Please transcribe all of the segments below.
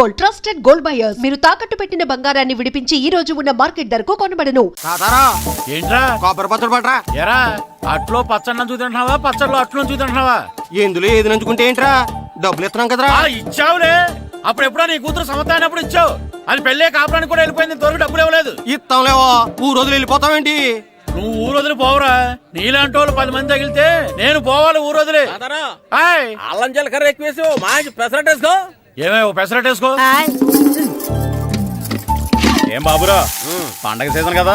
Gold trusted gold buyers. మీరు తాకట్టు పెట్టిన బంగారాన్ని విడిపించి ఈ రోజు ఉన్న మార్కెట్ ధరకు కొనబడను. తాతారా ఏంట్రా? కొబ్బరి పచ్చడి పట్రా ఎరా అట్లో పచ్చడి చూతుంటున్నావా పచ్చడిలో అట్లు చూతుంటున్నావా ఎందులో ఏది నంచుకుంటే ఏంట్రా? డబ్బులు ఇస్తున్నాం కదరా. ఆ ఇచ్చావులే. అప్పుడు ఎప్పుడో నీ కూతురు సమత అయినప్పుడు ఇచ్చావు. అది పెళ్ళే కాపురానికి కూడా వెళ్ళిపోయింది. ఇంతవరకు డబ్బులు ఇవ్వలేదు. ఇస్తాంలేవో ఊరు రోజులు వెళ్ళిపోతావేంటి నువ్వు ఊరు వదిలి పోవురా. నీలాంటి వాళ్ళు పది మంది తగిలితే నేను పోవాలి ఊరు వదిలి. తాతారా హాయ్ అల్లం జీలకర్ర ఎక్కువ వేసి ఓ మంచి పెసరట్ వేసుకో. ఏమే ఓ పెసరట్ వేసుకో. ఏం బాబురా? పండగ సీజన్ కదా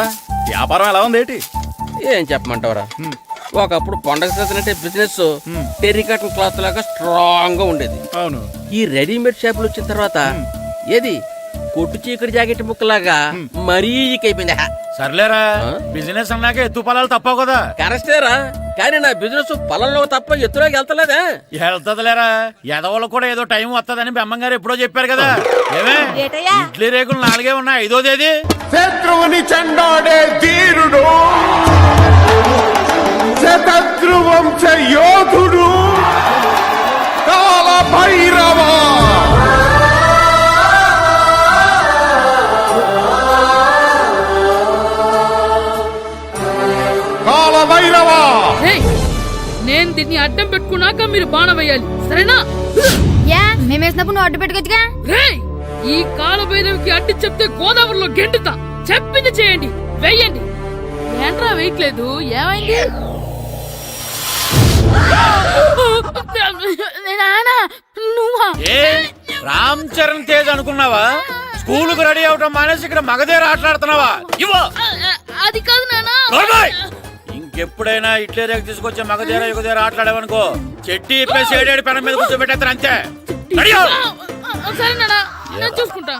వ్యాపారం ఎలా ఉంది ఏంటి? ఏం చెప్పమంటావురా? ఒకప్పుడు పండగ సీజన్ అంటే బిజినెస్ టెరికాటన్ క్లాత్ లాగా స్ట్రాంగ్గా ఉండేది. అవును. ఈ రెడీమేడ్ షాపులు వచ్చిన తర్వాత ఏది? కొట్టు చీకటి జాకెట్ ముక్కలాగా మరీ అయిపోయింది సర్లేరా? బిజినెస్ అన్నాక ఎత్తు పొలాలు తప్పవు కదా. కరెస్టేరా కానీ నా బిజినెస్ పొలంలో తప్ప ఎత్తులోకి వెళ్తలేదా. వెళ్తదిలేరా? ఎదవలకు కూడా ఏదో టైం వస్తుందని బెమ్మంగారు ఎప్పుడో చెప్పారు కదా. ఏమే? ఇడ్లీ రేకులు నాలుగే ఉన్నాయి. ఐదోదేది శత్రువుని చెండాడే ధీరుడు. శతద్రు వంశ యోధుడు. కాల భైరవ నేను దీన్ని అడ్డం పెట్టుకున్నాక మీరు బాణం వేయాలి సరేనా? యా మేమేసినప్పుడు నువ్వు అడ్డు పెట్టుకోవచ్చుగా? రేయ్ ఈ కాలభైరవికి అడ్డు చెప్తే గోదావరిలో గెంటుతా. చెప్పింది చేయండి వెయ్యండి ఏంట్రా వేయట్లేదు? ఏమైంది? నానా నువ్వా? ఏ రామ్ చరణ్ తేజ్ అనుకున్నావా? స్కూల్కు రెడీ అవటం మానేసి ఇక్కడ మగధీర ఆటలాడుతున్నావా? ఇవ్వ. అది కాదు నానా. ఇంకెప్పుడైనా ఇడ్లీ రేకు తీసుకొచ్చే మగధీర యుగధీర ఆటలాడావనుకో చెట్టి ఇప్పేసి ఏడేడు పెనం మీద కూర్చోబెట్టేస్తారు అంతే. రెడీ అవ్వు. సరే నానా నేను చూసుకుంటా.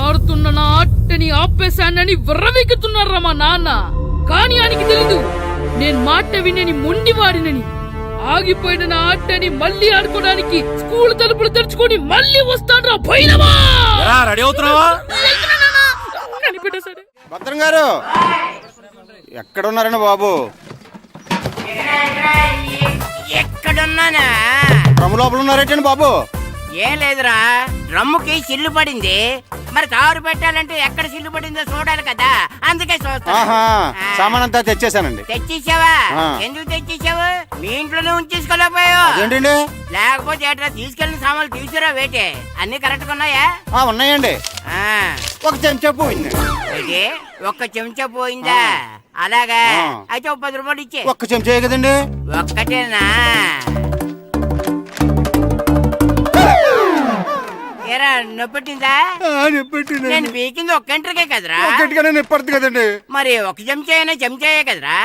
ఆడుతున్న నా ఆటని ఆపేశానని విర్రవీగుతున్నారా మా నాన్న. కానీ ఆయనకి తెలీదు. నేను మాట వినని మొండివాడినని. ఆగిపోయిన నా ఆటని మళ్ళీ ఆడుకోవడానికి స్కూల్ తలుపులు తెరుచుకొని మళ్ళీ వస్తాడ్రా భైరవా రెడీ అవుతున్నావా? భద్రం గారు. ఎక్కడున్నారండి బాబు? ఎక్కడున్నానా? డ్రమ్ లోపల ఉన్నారేటండి బాబు? ఏం లేదురా డ్రమ్ముకి సిల్లు పడింది. మరి కారు పెట్టాలంటే ఎక్కడ సిల్లు పడిందో చూడాలి కదా. అందుకే ఆహా సామాన్ అంతా తెచ్చేసానండి తెచ్చేసావా? ఆ. ఎందుకు తెచ్చేసావు? మీ ఇంట్లోనే ఉంచేసుకోలేకపోయావు. ఏంటండి లేకపోతే ఎట్లా తీసుకెళ్ళిన సామాన్లు తీసుకురా వేటే. అన్ని కరెక్ట్గా ఉన్నాయా? ఆ ఉన్నాయండి. ఒక చెంచా పోయింది? ఒక్క చెంచా పోయిందా? అలాగా? అయితే పది రూపాయలు ఇచ్చే. ఒక్క చెంచే కదండి. ఒక్కటేనా? ఏరా నొప్పెట్టిందా నేను పీకింది కదరా. మరి ఒక చెంచా చెంచాయే కదరా.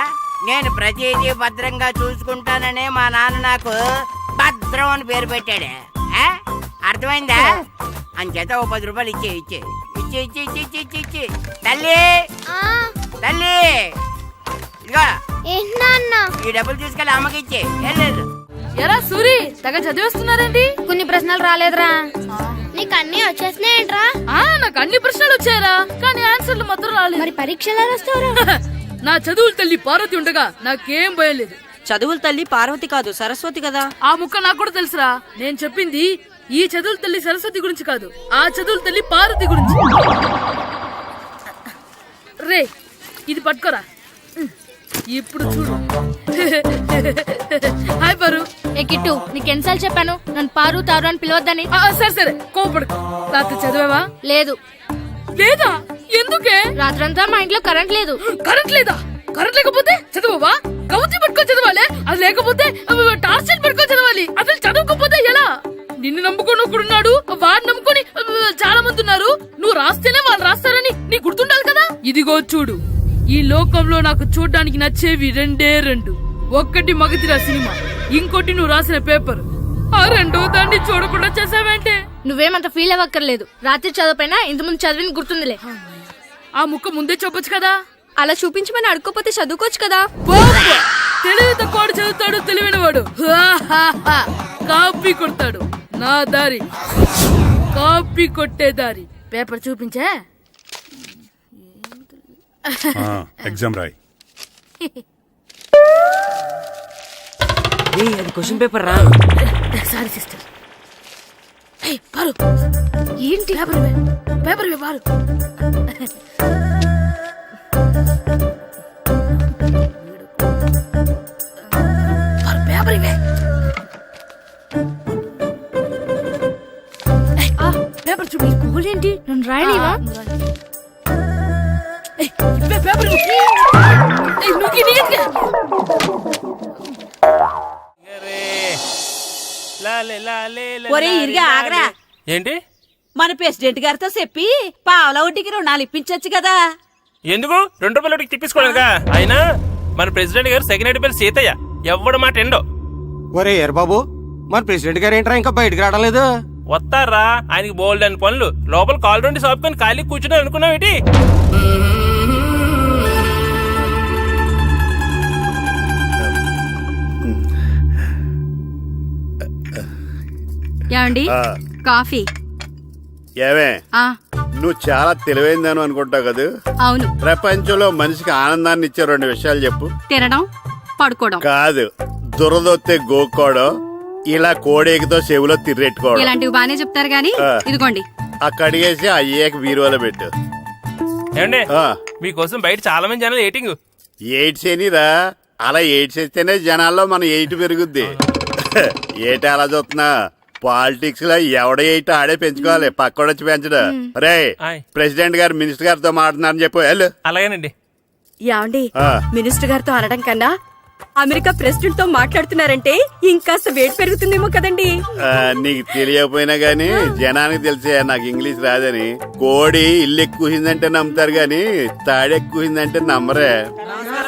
నేను ప్రతిదీ భద్రంగా చూసుకుంటానని మా నాన్న నాకు భద్రం అని పేరు పెట్టాడు. అర్థమైందా? అర్థమైందా చేత ఓ పది రూపాయలు ఇచ్చే ఇచ్చే. ఇచ్చి ఇచ్చి ఇచ్చి ఇచ్చి ఇచ్చి. తల్లి! తల్లి! ఇదిగో. ఈ డబ్బులు తీసుకెళ్ళి అమ్మకి ఇచ్చే. వెళ్ళలేదు ఎరా సూరి తెగ చదివేస్తున్నారండి కొన్ని ప్రశ్నలు రాలేదురా. నీకు అన్ని వచ్చేసినాయంట్రా? ఆ నాకు అన్ని ప్రశ్నలు వచ్చాయరా కానీ ఆన్సర్లు మాత్రం రాలేదు. మరి పరీక్షలు రాస్తావురా? నా చదువుల తల్లి పార్వతి ఉండగా నాకేం భయం లేదు. చదువుల తల్లి పార్వతి కాదు సరస్వతి కదా? ఆ ముక్క నాకు కూడా తెలుసురా. నేను చెప్పింది ఈ చదువుల తల్లి సరస్వతి గురించి కాదు ఆ చదువుల తల్లి పార్వతి గురించి. రే ఇది పట్టుకోరా. ఇప్పుడు చూడు. హాయ్ పారు ఏ కిట్టు నీకు ఎన్నిసార్లు చెప్పాను? నన్ను పారు తారు అని పిలవద్దని. ఆ, సరే సరే కోపడు. రాత్రి చదివావా? లేదు. లేదా? ఎందుకే? రాత్రంతా మా ఇంట్లో కరెంట్ లేదు. కరెంట్ లేదా? కరెంట్ లేకపోతే చదవవా? కవిత పట్టుకొని చదవాలి? అది లేకపోతే టార్చ్ లైట్ పట్టుకొని చదవాలి. అసలు చదవకపోతే ఎలా? నిన్ను నమ్ముకొని ఒకడున్నాడు వాడిని నమ్ముకొని ఆ, చాలా మంది ఉన్నారు. నువ్వు రాస్తేనే వాళ్ళు రాస్తారని నీ గుర్తుండాలి కదా? ఇదిగో చూడు. ఈ లోకంలో నాకు చూడడానికి నచ్చేవి రెండే రెండు. ఒక్కటి మగతిరా సినిమా ఇంకోటి నువ్వు రాసిన పేపర్. ఆ రెండో దాన్ని చూడకుండా చేసావేంటే నువ్వేమంత ఫీల్ అవ్వక్కర్లేదు. రాత్రి చదవపోయినా ఇంతకుముందు చదివిన గుర్తుందిలే. ఆ ముక్క ముందే చెప్పొచ్చు కదా? అలా చూపించమని అడుక్కోపోతే చదువుకోవచ్చు కదా! తెలివి తక్కువాడు చదువుతాడు తెలివైనవాడు. హాహాహా. కాపీ కొడతాడు. నా దారి. కాపీ కొట్టే దారి. పేపర్ చూపించే? ఎగ్జామ్ రాయ్. అది క్వశ్చన్ పేపర్ రా. సారీ సిస్టర్ ఏయ్, పారు ఏంటి? పేపర్ ఇవ్వే. పేపర్ పారు పారు, పేపర్ ఇవ్వే. ఏయ్, పేపర్ చూడు గోల్ ఏంటి? నన్ను రాయలేవా ఒరే ఇరిగా ఆగరా. ఏంటి? మన ప్రెసిడెంట్ గారితో చెప్పి పావలా వడ్డీకి రుణాలు ఇప్పించొచ్చు కదా. ఎందుకు? రెండు రూపాయలు ఒకటి తిప్పించుకోలేదుగా అయినా మన ప్రెసిడెంట్ గారు సెకండ్ హెడ్ పేరు సీతయ్య. ఎవడు మాట ఎండో? ఒరే ఎర్ బాబు మన ప్రెసిడెంట్ గారు ఏంట్రా ఇంకా బయటకు రావడం లేదు? వస్తారా? ఆయనకి బోల్డ్ అని పనులు. లోపల కాల్ రెండు సాపుకొని ఖాళీ కూర్చుని అనుకున్నావు ఏంటి ఏమండి? కాఫీ. ఏమే? ఆ. నువ్వు చాలా తెలివైందని అనుకుంటావు కదా? అవును. ప్రపంచంలో మనిషికి ఆనందాన్ని ఇచ్చే రెండు విషయాలు చెప్పు. తినడం పడుకోవడం. కాదు దురదొత్తే గోక్కోవడం ఇలా కోడేకితో చెవిలో తిర్రెట్టుకోవడం. ఇలాంటివి బానే చెప్తారు గాని ఆ. ఇదిగోండి. ఆ కడిగేసి అయ్యేకి బీరువాలో పెట్టు. ఏమండి? ఆ, మీకోసం బయట చాలా మంది జనాలు ఏటింగ్ ఎయిడ్స్ ఏనిరా అలా ఎయిడ్స్ ఇస్తేనే జనాల్లో మన ఎయిట్ పెరుగుద్ది. ఏటి అలా చూస్తున్నా. పాలిటిక్స్లో ఎవడ ఎయిట్ ఆడే పెంచుకోవాలి. పక్కోడొచ్చి పెంచడం. రే ఆయ్. ప్రెసిడెంట్ గారు మినిస్టర్ గారితో మాట్లాడుతున్నారని చెప్పు. వెళ్ళు. అలాగేనండి. యాండి ఆ. మినిస్టర్ గారితో అనడం కన్నా అమెరికా ప్రెసిడెంట్తో మాట్లాడుతున్నారంటే ఇంకాస్త వేడి పెరుగుతుందేమో కదండి. ఆ, నీకు తెలియకపోయినా గానీ జనానికి తెలిసే నాకు ఇంగ్లీష్ రాదని కోడి ఇల్లు ఎక్కువసిందంటే నమ్ముతారు గాని తాడెక్కువసిందంటే నమ్మరే.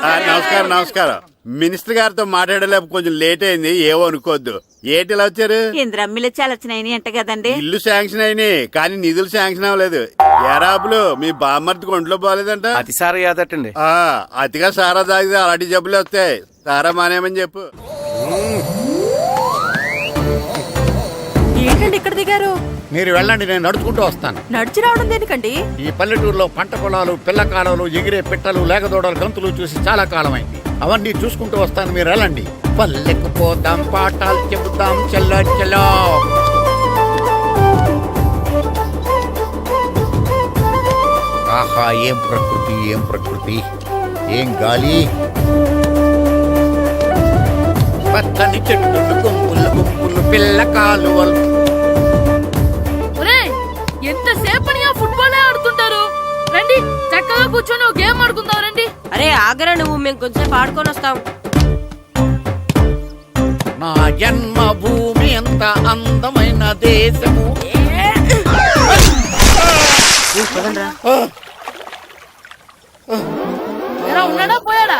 ఆ, నమస్కారం నమస్కారం. మినిస్టర్ గారితో మాట్లాడలేక కొంచెం లేట్ అయింది. ఏవో అనుకోవద్దు. ఏటి ఇలా వచ్చారు? ఇంద్రమ్మిల చాలచ్చినాయని అంట కదండి. ఇల్లు శాంక్షన్ అయినాయి కానీ నిధులు శాంక్షన్ అవ్వలేదు. ఎరాపులు మీ బామ్మర్తికి ఒంట్లో పోలేదంట అతిసారి యాదటండి. ఆ, అతిగా సారా తాగితే అలాంటి జబ్బులు వస్తాయి. సారా మానేమని చెప్పు. ఏంటండి ఇక్కడ దిగారు? మీరు వెళ్ళండి నేను నడుచుకుంటూ వస్తాను. నడిచి రావడం దేనికండి? ఈ పల్లెటూరులో పంట పొలాలు పిల్ల కాలాలు ఎగిరే పిట్టలు లేకదోడలు గంతులు చూసి చాలా కాలమైంది. అవన్నీ చూసుకుంటూ వస్తాను మీరు వెళ్ళండి. పల్లెకు పోదాం పాఠాలు చెబుతాం చెల్లో చెల్లో. ఆహా ఏం ప్రకృతి ఏం ప్రకృతి? ఏం గాలి? పచ్చని చెట్లు గుంపులు గుంపులు పిల్ల కాలువలు. చక్కగా కూర్చొని ఒక గేమ్ ఆడుకుందాం రండి. అరే ఆగరా నువ్వు మేము కొంచెం ఆడుకొని వస్తాం. నా జన్మభూమి ఎంత అందమైన దేశము? ఉన్నాడా పోయాడా?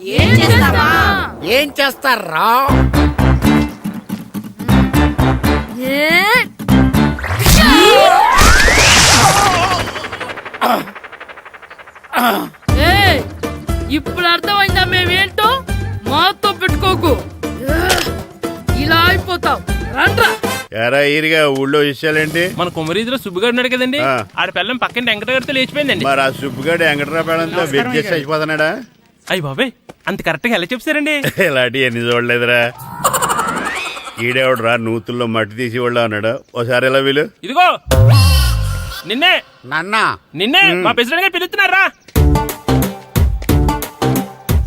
ఏం చేస్తావా? ఏం చేస్తారా! ఇప్పుడు అర్థమైందా మేమేంటో? మాతో పెట్టుకోకు! ఇలా అయిపోతావు రండ్రా. ఎరా ఈరిగా ఊళ్ళో విషయాలేంటి? మన కుమరీధిలో సుబ్బుగాడు ఉన్నాడు కదండి. ఆడ పిల్లం పక్కన వెంకట గారితో లేచిపోయిందండి. మరి ఆ సుబ్బుగాడు వెంకటరాపేడంతో వెయిట్ చేసి అయిపోతున్నాడా అయ్యి బాబాయ్ అంత కరెక్ట్గా ఎలా చెప్తారండి ఇలాంటి ఎన్ని చూడలేదురా. ఈడేవడరా నూతుల్లో మట్టి తీసి వాళ్ళు అన్నాడు? ఓసారి ఎలా వీలు? ఇదిగో! నిన్నే! నాన్న! నిన్నే మా ప్రెసిడెంట్ గారు పిలుస్తున్నారా?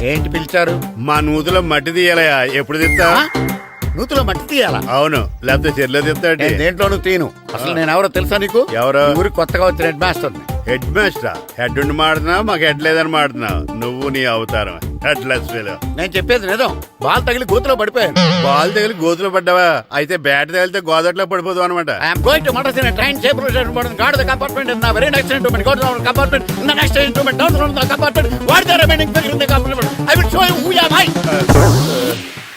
ఏంటి పిలిచారు? మా నూతులో మట్టి తీయాలయా ఎప్పుడు తీస్తా? నూతులో మట్టి తీయాలా? అవును. లేకపోతే చెర్లో తిస్తాడు నేను దేంట్లోనూ తీను అసలు నేను ఎవరో తెలుసా నీకు? ఎవరు? ఈ ఊరికి కొత్తగా వచ్చిన head master head master? Head ఉండి మాడుతున్నావు? మాకు హెడ్ లేదని మాడుతున్నావు. నువ్వు నీ అవతారం హెడ్ లెస్ ఫీల్. నేను చెప్పేది నిజం బాల్ తగిలి గోతులో పడిపోయాను. బాల్ తగిలి గోతులో పడ్డావా? అయితే బ్యాట్ తగిలితే గోదట్లో పడిపోదు అనమాట I'm going to Madras in train got the compartment in very next instrument go to compartment in the next instrument down the compartment what the remaining figure in the compartment I will show you who you are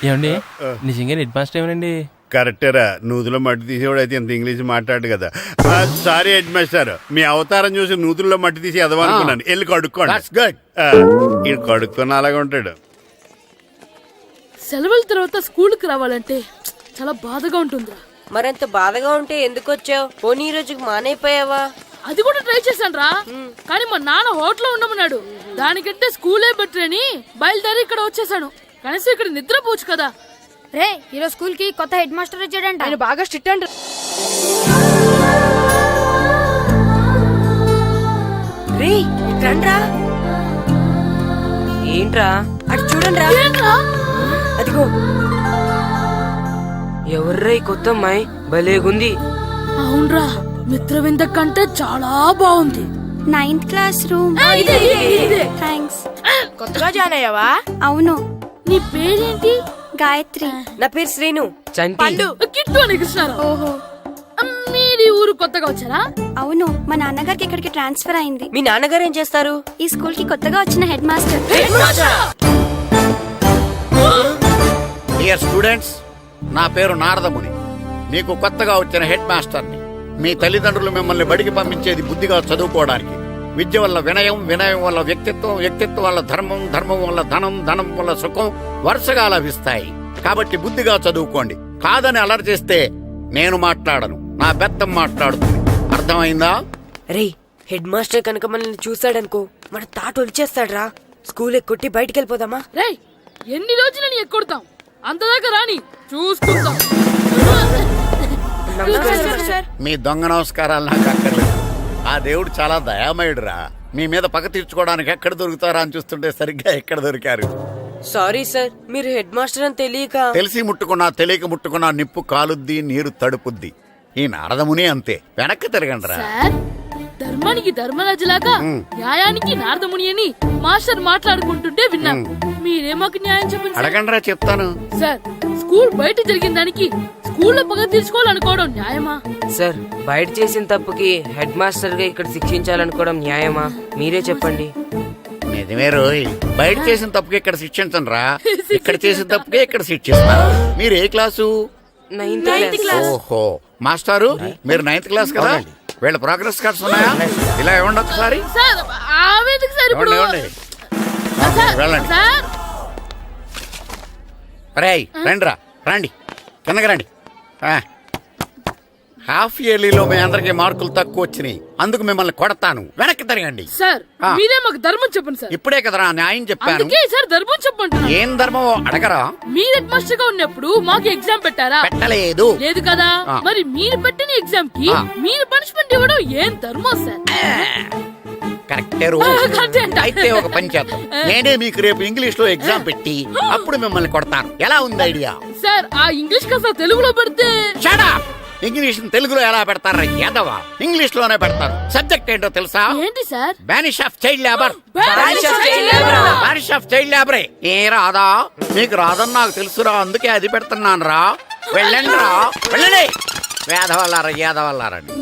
ఏమండి? నిజంగా head master ఏమనండి? కరెక్టరా. నూతులో మట్టి తీసేవాడు అయితే ఇంత English మాట్లాడు కదా. Sorry head master మీ అవతారం చూసి నూతుల్లో మట్టి తీసి ఎదవనుకున్నాను వెళ్ళి కడుక్కోండి. దట్స్ గుడ్ ఇది కడుక్కున్న అలాగే ఉంటాడు. సెలవుల తర్వాత స్కూల్కి రావాలంటే చాలా బాధగా ఉంటుందిరా. మరంత బాధగా ఉంటే ఎందుకు వచ్చావు? పోనీ ఈ రోజుకి మానైపోయావా? అది కూడా ట్రై చేశాను రా కానీ మా నాన్న హోటల్లో ఉండమన్నాడు. దానికంటే స్కూలే బెటర్ అని బయలుదేరి ఇక్కడ వచ్చేసాను కనీసం ఇక్కడ నిద్రపోవచ్చు కదా. రే ఈరోజు స్కూల్కి కొత్త హెడ్ మాస్టర్ వచ్చాడంట. ఆయన బాగా స్ట్రిక్ట్ అంట. రే రండ్రా. ఏంట్రా? అటు చూడండి రా ఏంట్రా? అదిగో. ఎవర్రా ఈ కొత్త అమ్మాయి? భలేగుంది అవునరా మిత్రవింద కంటే చాలా బాగుంది. Ninth class room. థ్యాంక్స్ కొత్తగా జాయిన్ అయ్యావా? అవును. నీ పేరేంటి? గాయత్రి. నా పేరు శ్రీను. చంటి. కిట్టు అని కృష్ణారావు. ఓహో. మీది ఊరు కొత్తగా వచ్చారా? అవును మా నాన్నగారికి ఇక్కడికి ట్రాన్స్ఫర్ అయింది. మీ నాన్నగారు ఏం చేస్తారు? ఈ స్కూల్కి కొత్తగా వచ్చిన హెడ్ మాస్టర్. డియర్ స్టూడెంట్స్ నా పేరు నారదముని. మీకు కొత్తగా వచ్చిన హెడ్ మాస్టర్ని. మీ తల్లిదండ్రులు మిమ్మల్ని బడికి పంపించేది బుద్ధిగా చదువుకోవడానికి. విద్య వల్ల వినయం వినయం వల్ల వ్యక్తిత్వం వ్యక్తిత్వం వల్ల ధర్మం ధర్మం వల్ల ధనం ధనం వల్ల సుఖం వరుసగా లభిస్తాయి. కాబట్టి బుద్ధిగా చదువుకోండి. కాదని అలర్ చేస్తే నేను మాట్లాడను నా బెత్తం మాట్లాడుతుంది. అర్థమైందా? రే హెడ్ మాస్టర్ కనుక మనల్ని చూసాడనుకో మన తాట వచ్చేస్తాడ్రా స్కూల్ కొట్టి బయటికి వెళ్ళిపోదామా రేయ్ ఎన్ని రోజులు నీ ఎక్కొడతాం? అంతదాకా రాని చూసుకుంటాం. మీ దొంగ నమస్కారాలు నాకు అక్కర్లేదు. దేవుడు చాలా దయామయుడురా. మీ మీద పగ తీర్చుకోవడానికి ఎక్కడ దొరుకుతారా అని చూస్తుంటే సరిగ్గా ఎక్కడ దొరికారు? సారీ సార్ మీరు హెడ్ మాస్టర్ అని తెలియక. తెలిసి ముట్టుకున్నా తెలియక ముట్టుకున్నా నిప్పు కాలుద్ది నీరు తడుపుద్ది. ఈ నారదముని అంతే. వెనక్కి తిరగండి రా సార్ ధర్మానికి ధర్మరాజులాగా న్యాయానికి నారదముని అని మాస్టర్ మాట్లాడుకుంటుంటే విన్నాం. మీరే మాకు న్యాయం చెప్పండి సార్. అడగండిరా చెప్తాను. సార్ స్కూల్ బయట జరిగిన దానికి స్కూల్లో పగ తీర్చుకోవాలనుకోవడం న్యాయమా? సార్ బయట చేసిన తప్పుకి హెడ్ మాస్టర్గా ఇక్కడ శిక్షించాలనుకోవడం న్యాయమా? మీరే చెప్పండి. నిజమే రోయ్. బయట చేసిన తప్పుకి ఇక్కడ శిక్షించను. రా ఇక్కడ చేసిన తప్పుకే ఇక్కడ శిక్షిస్తా. మీరు ఏ క్లాసు? Ninth class. ఓహో. మాస్టారు మీరు నైన్త్ క్లాస్ కదా? వీళ్ళ ప్రోగ్రెస్ కార్డ్స్ ఉన్నాయా? ఇలా ఇవ్వండి ఒకసారి. వెళ్ళండి. రండి రా రండి. కిందకి రండి. హాఫ్ ఇయర్లీలో మీ అందరికి మార్కులు తక్కువ వచ్చినాయి. అందుకు మిమ్మల్ని కొడతాను. వెనక్కి తిరగండి. సార్ ఆ. మీరే మాకు ధర్మం చెప్పండి సార్. ఇప్పుడే కదరా న్యాయం చెప్పాను. అందుకే సార్ ధర్మం చెప్పంటున్నా ఏం ధర్మం అడగరా? మీరు హెడ్ మాస్టర్గా ఉన్నప్పుడు మాకు ఎగ్జామ్ పెట్టారా? పెట్టలేదు. లేదు కదా. ఆ. మరి మీరు పెట్టిన ఎగ్జామ్కి ఆ. మీరు పనిష్మెంట్ ఇవ్వడం ఏం ధర్మం సార్? కరెక్టే. అయితే ఒక పని చేద్దాం. నేనే మీకు రేపు ఇంగ్లీష్లో ఎగ్జామ్ పెట్టి అప్పుడు మిమ్మల్ని కొడతాను. ఎలా ఉంది ఐడియా? సార్ ఆ ఇంగ్లీష్ కాస్త తెలుగులో పెడితే షడా ఇంగ్లీష్ తెలుగులో ఎలా పెడతారా? యాదవ. ఇంగ్లీష్లోనే పెడతారు. సబ్జెక్ట్ ఏంటో తెలుసా? ఏంటి sir? Banish of child labour. Banish of child లేబరే ఏ రాదా మీకు రాదని నాకు తెలుసురా అందుకే అది పెడుతున్నాను రా. వెళ్ళండి రా. వెళ్ళండి. వేదవల్లారా యాదవల్లారండి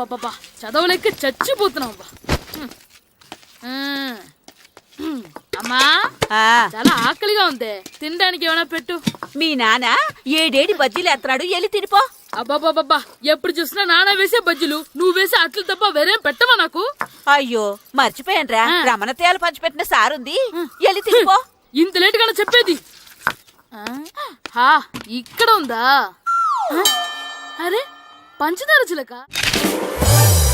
అబ్బబ్బబ్బబ్బా, చదవలేక చచ్చిపోతున్నాం. అమ్మా చాలా ఆకలిగా ఉంది. తినడానికి ఏమైనా పెట్టు. మీ నాన్న ఏడేడి బజ్జీలు ఎత్తాడు ఎల్లి తినిపో. అబ్బాబాబ్బా ఎప్పుడు చూసినా నాన్న వేసే బజ్జీలు నువ్వు వేసే అట్లు తప్ప వేరేం పెట్టవా నాకు? అయ్యో మర్చిపోయానురా. రమణ తేలు పంచిపెట్టిన సారుంది ఎల్లి తినిపో. ఇంత లేట్ గానే చెప్పేది? హా ఇక్కడ ఉందా? అరే పంచదార చిలక.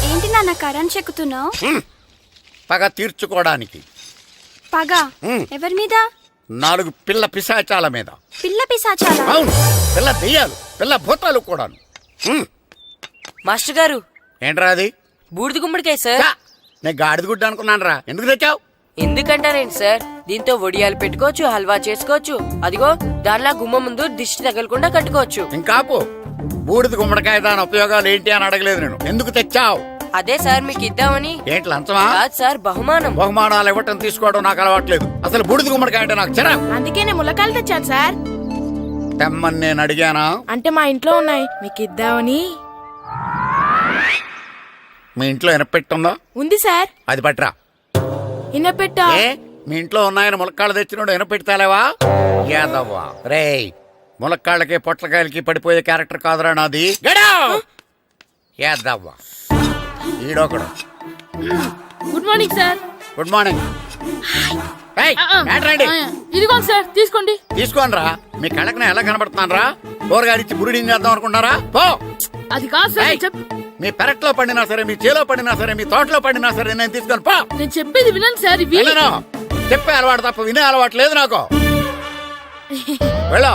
ఏంటి నాన్న కరెంట్ చెక్కుతున్నావు? పగ తీర్చుకోవడానికి. పగ. ఎవరి మీద? నాలుగు పిల్ల పిశాచాల మీద. పిల్ల పిశాచాలా? అవును. పిల్ల దెయ్యాలు పిల్ల భూతాలు కూడాను. మాస్టర్ గారు ఏంట్రా అది? బూడిద గుమ్మడికాయ సార్. నేను గాడిద గుడ్డ అనుకున్నాను రా ఎందుకు తెచ్చావు? ఎందుకంటారేంటి సార్? దీంతో వడియాలు పెట్టుకోవచ్చు హల్వా చేసుకోవచ్చు. అదిగో దానిలా గుమ్మ ముందు దిష్టి తగలకుండా కట్టుకోవచ్చు. ఇంకాపు బూడిద గుమ్మడికాయ దాని ఉపయోగాలు ఏంటి అని అడగలేదు నేను. ఎందుకు తెచ్చావు? అదే సార్ మీకు ఇద్దామని. ఏంటి లంచమా? కాదు సార్ బహుమానం. బహుమానాలు ఇవ్వటం తీసుకోవడం నాకు అలవాట్లేదు. అసలు బూడిద గుమ్మడికాయ అంటే నాకు చిరా అందుకే నేను ములకాలు తెచ్చాను సార్. తెమ్మని నేను అడిగానా? అంటే మా ఇంట్లో ఉన్నాయి. మీకు ఇద్దామని. మీ ఇంట్లో ఎనపెట్టుందా ఉంది సార్. అది పట్రా ఇన్నపెట్టా ఏ? మీ ఇంట్లో ఉన్నాయని ములక్కాళ్ళు తెచ్చినోడు ఎనపెడతాలేవా యాదవ్వా. రేయ్ ములక్కాళ్ళకి పొట్లకాయలకి పడిపోయే క్యారెక్టర్ కాదురా నాది! యాదవ్వా ఈడొకడు. Good morning sir. Good morning. ఏయ్, ఏంట్రాండి? ఇదిగో సార్. తీసుకోండి. తీసుకోనరా మీ కళ్ళకి నేను ఎలా కనబడుతున్నాను రా కూరగాయలిచ్చి బురిడింగ్ చేద్దాం అనుకుంటారా పో. అది కాదు సార్ మీ పెరట్లో పండినా సరే మీ చేలో పండినా సరే మీ తోటలో పండినా సరే నేను తీసుకొని పో. నేను చెప్పేది వినండి సార్ చెప్పే అలవాటు తప్ప వినే అలవాటు లేదు నాకు. వెళ్ళో.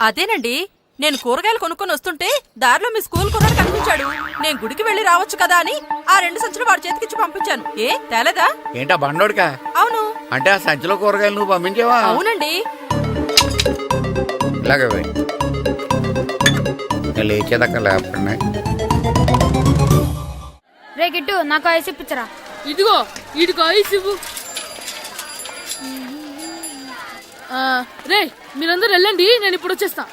అదేనండి నేను కూరగాయలు కొనుక్కొని వస్తుంటే దారిలో మీ స్కూల్ కుర్రాడు కనిపించాడు. నేను గుడికి వెళ్ళి రావచ్చు కదా అని ఆ రెండు సంచులు వాడి చేతికిచ్చి పంపించాను. ఏ తేలేదా? ఏంటా బండోడికా? అవును. అంటే ఆ సంచిలో కూరగాయలు నువ్వు పంపించావా? అవునండి. ఇలాగే లేచేదాకా రే గిట్టు నాకు ఐస్ ఇప్పించరా? ఇదిగో ఇదిగో ఐస్ ఇవ్వు. ఆ, రే మీరందరూ వెళ్ళండి నేను ఇప్పుడు వచ్చేస్తా.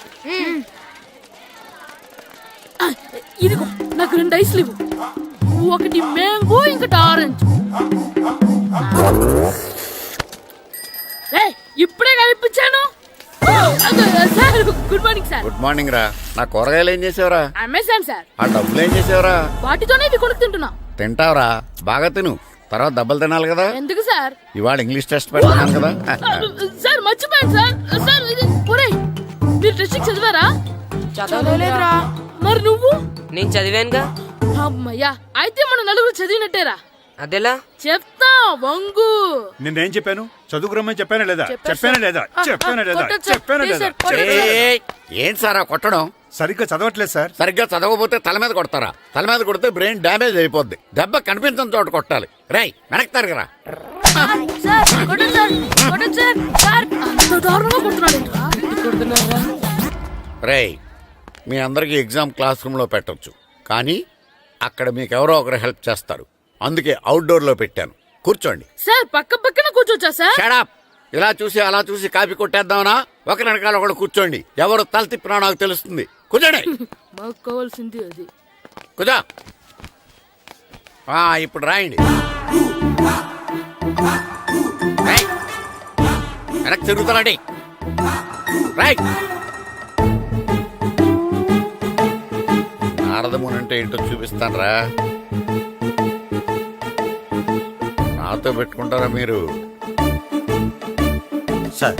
ఇదిగో నాకు రెండు ఐస్లు ఇవ్వు. ఒకటి మ్యాంగో ఇంకటి ఆరెంజ్. ఇప్పుడే కనిపించాను sir good morning sir. Good morning రా. నా కూరగాయలు ఏం చేసావురా? Amazon sir. ఆ డబ్బులు ఏం చేసావురా? వాటితోనే ఇవి కొనుక్కు తింటున్నా. తింటావురా? బాగా తిను. తర్వాత దెబ్బలు తినాలి కదా. ఎందుకు సార్? ఇవాళ ఇంగ్లీష్ టెస్ట్ పెడతాను కదా. సార్ మర్చిపోయాను సార్. సార్ ఇది ఒరేయ్ మీరు టెస్టింగ్ చదివారా? చదవలేదురా. మరి నువ్వు? నేను చదివానుగా. అమ్మయ్యా అయితే మన నలుగురు చదివినట్టేరా? అదెలా? చెప్తా వంగు. నిన్నేం చెప్పాను? చదువుకురమ్మని చెప్పానా లేదా? చెప్పానా. లేదా? చెప్పానా లేదా. చెప్పానా లేదా ఏంటి సార్ ఆ కొట్టడం? సరిగ్గా చదవట్లేదు సార్. సరిగ్గా చదవకపోతే తల మీద కొడతారా? తల మీద కొడితే బ్రెయిన్ డ్యామేజ్ అయిపోద్ది. దెబ్బ కనిపించని చోట కొట్టాలి. రై వెనక్కి తరగరా. రేయ్ మీ అందరికీ ఎగ్జామ్ క్లాస్ రూమ్లో పెట్టొచ్చు. కానీ అక్కడ మీకు ఎవరో ఒకరు హెల్ప్ చేస్తారు. అందుకే అవుట్డోర్లో పెట్టాను. కూర్చోండి. సార్ పక్క పక్కన కూర్చోచ్చా సార్? షడాప్ ఇలా చూసి అలా చూసి కాపీ కొట్టేద్దామనా? ఒకరి వెనకాల ఒకడు కూర్చోండి. ఎవరు తల తిప్పినా నాకు తెలుస్తుంది. కూర్చోండి. మాకు కావాల్సింది అది. ఆ, ఇప్పుడు రాయండి. రాయ్. వెనక్కి తిరుగుతారండి రాయ్ నారదముని అంటే ఏంటో చూపిస్తాను రా నాతో పెట్టుకుంటారా మీరు? సార్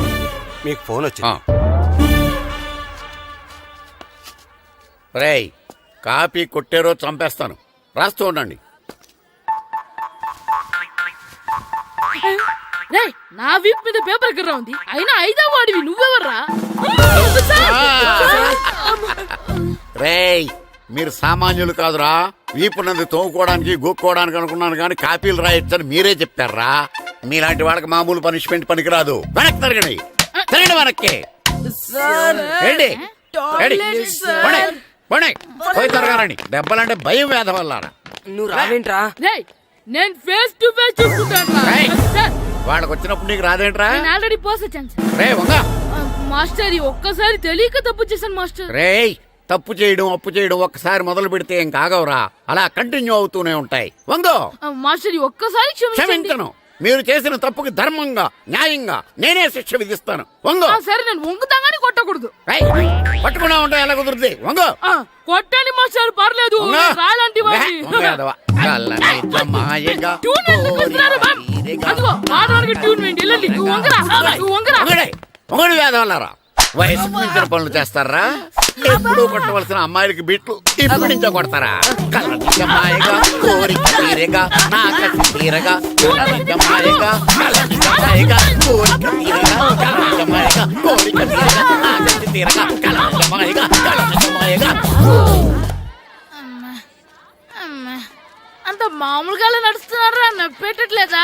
మీకు ఫోన్ వచ్చింది. రేయ్ కాపీ కొట్టేరో చంపేస్తాను. రాస్తూ ఉండండి. నా వీప్ మీద పేపర్ కర్ర ఉంది? అయినా ఐదో వాడివి నువ్వెవర్రా? రేయ్ మీరు సామాన్యులు కాదురా. వీపున్నది తోముకోవడానికి గోక్కోవడానికి అనుకున్నాను కానీ కాపీలు రాయొచ్చని మీరే చెప్పారా? మీలాంటి వాళ్ళకి మామూలు పనిష్మెంట్ పనికిరాదు. వెనక్కి తిరగండి. తిరగండి వెనక్కి. పోనీ. పోయి తిరగారండి దెబ్బలంటే భయం వేద వల్ల నువ్వు రావేంట్రా? రే నేను ఫేస్ టు ఫేస్ చూసుకుంటాను వాళ్ళకి వచ్చినప్పుడు నీకు రాదేంట్రా? నేను ఆల్రెడీ పోస్ వచ్చాను సార్. రే వంగా. మాస్టర్ ఈ ఒక్కసారి తెలియక తప్పు చేశాను మాస్టర్. రేయ్ తప్పు చేయడం అప్పు చేయడం ఒక్కసారి మొదలు పెడితే ఏం కాగవరా అలా కంటిన్యూ అవుతూనే ఉంటాయి. వందో మాస్టర్ ఒక్కసారి క్షమించను. మీరు చేసిన తప్పుకి ధర్మంగా న్యాయంగా నేనే శిక్ష విధిస్తాను. వంగు సరే నేను వంగుతాగాని కొట్టకూడదు. పట్టుకున్నా ఉంటా ఎలా కుదురుద్ది? వంగు. కొట్టండి మాస్టర్ పర్లేదు. రాలాంటి ట్యూన్ వేయండి వెళ్ళండి. వంగరా వంగడు వేదవల్లారా వయసుకు మించిన పనులు చేస్తారా? ఎప్పుడు కొట్టవలసిన అమ్మాయిలకి బిట్లు ఇప్పుడు నుంచో కొడతారా? జమాయగా కోరిక తీరగా నా కసి తీరగా కళ్ళని జమాయగా కోరిక తీరగా జమాయగా కోరిక తీరగా నా కసి తీరగా. అంత మామూలుగా నడుస్తున్నారా? నొప్పెట్టట్లేదా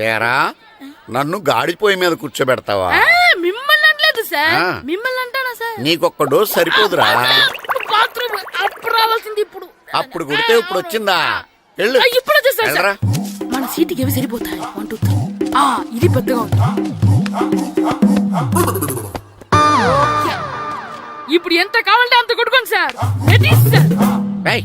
తేరా నన్ను గాడిపోయి మీద కూర్చోబెడతావా? మిమ్మల్ని అనలేదు సార్. ఆ. మిమ్మల్ని అంటానా సార్? నీకొక్క డోస్ సరిపోదురా. బాత్రూమ్ అప్పుడు రావాల్సింది ఇప్పుడు. అప్పుడు కొడితే ఇప్పుడు వచ్చిందా? వెళ్ళు. ఆ, ఇప్పుడు సార్. వెళ్ళరా. మన సీటుకి ఏవి సరిపోతాయి? వన్ టూ త్రీ ఆ ఇది పెద్దగా ఉంది. ఇప్పుడు ఎంత కావాలంటే అంత కొట్టుకోండి సార్. Ready sir. ఏయ్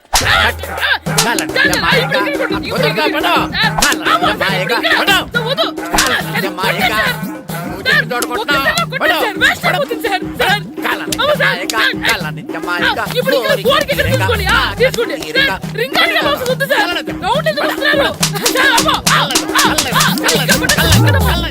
సార్, కాళ్ళని సార్, జమాయిగా, ఇక్కడ కొట్టండి, ఇక్కడ వద్దుగా, కొట్టండి. పట్టు. సార్, కాళ్ళని అమ్మో, సార్, జమాయిగా, ఇక్కడ పట్టు. సార్, వద్దు. కాళ్ళని సార్, జమాయిగా. కొట్టండి, సార్. నువ్వు సార్, చెప్పిన చోట కొట్టు. ఒక్కసారి కొట్టండి, సార్. వేస్ట్ పట్టు. అయిపోతుంది, సార్. సార్. కాళ్ళని అమ్మో, సార్, జమాయిగా, సార్. కాళ్ళని జమాయిగా, ఇప్పుడు ఇక్కడ కోరిక గోడకి ఇక్కడ తీరగా, తీసుకోండి. ఆ, తీసుకోండి. తీరగా. సార్, రింగ్ ఆడికి వెళ్ళవలసి వద్దు, సార్. రౌండ్ ఎందుకు వస్తున్నారు? సార్, అమ్మో. ఆ, ఆ, ఆ, ఇక్కడ కొట్టండి, ఇక్కడ కొట్టండి.